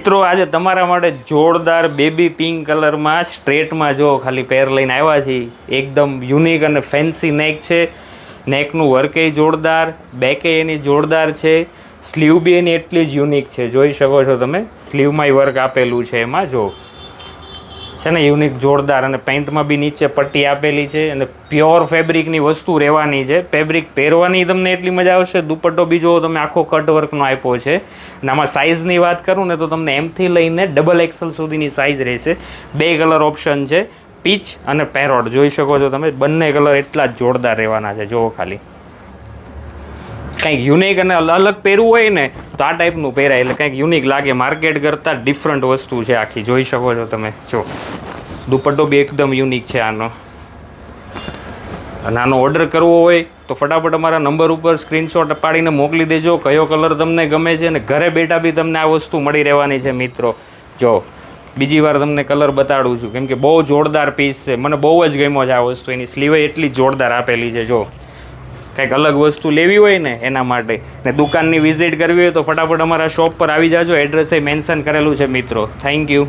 મિત્રો, આજે તમારા માટે જોરદાર બેબી પિંક કલરમાં સ્ટ્રેટમાં જો ખાલી પેર લઈને આવ્યા છીએ. એકદમ યુનિક અને ફેન્સી નેક છે. નેકનું વર્કે જોરદાર બેકે એની જોરદાર છે. સ્લીવ બી એની એટલી જ યુનિક છે. જોઈ શકો છો તમે? સ્લીવમાંય વર્ક આપેલું છે એમાં, જો. છે ને યુનિક જોરદાર અને પેન્ટમાં બી નીચે પટ્ટી આપેલી છે અને પ્યોર ફેબ્રિકની વસ્તુ રહેવાની છે. ફેબ્રિક પહેરવાની તમને એટલી મજા આવશે. દુપટ્ટો બીજો તમે આખો કટ વર્કનો આપ્યો છે. અને આમાં સાઇઝની વાત કરું ને તો તમને એમથી લઈને ડબલ એક્સલ સુધીની સાઇઝ રહેશે. બે કલર ઓપ્શન છે પીચ અને પેરોડ જોઈ શકો છો તમે, બંને કલર એટલા જ જોરદાર રહેવાના છે. જુઓ ખાલી. કંઈક યુનિક અને અલગ પહેરવું હોય ને, તો આ ટાઈપનું પહેરાય. એટલે કંઈક યુનિક લાગે. માર્કેટ કરતાં ડિફરન્ટ વસ્તુ છે આખી. જોઈ શકો છો તમે. જો. દુપટ્ટો બી એકદમ યુનિક છે આનો. અને આનો ઓર્ડર કરવો હોય, તો ફટાફટ અમારા નંબર ઉપર સ્ક્રીનશોટ પાડીને મોકલી દેજો. કયો કલર તમને ગમે છે અને ઘરે બેઠા બી તમને આ વસ્તુ મળી રહેવાની છે, મિત્રો. જો. બીજી વાર તમને કલર બતાડું છું. કેમ કે બહુ જોરદાર પીસ છે. મને બહુ જ ગમ્યો છે આ વસ્તુ. એની સ્લીવે એટલી જોરદાર આપેલી છે. જો. કંઈક અલગ વસ્તુ લેવી હોય ને એના માટે. ને દુકાનની વિઝિટ કરવી હોય તો ફટાફટ અમારા શોપ પર આવી જાજો. એડ્રેસ મેન્શન કરેલું છે, મિત્રો. Thank you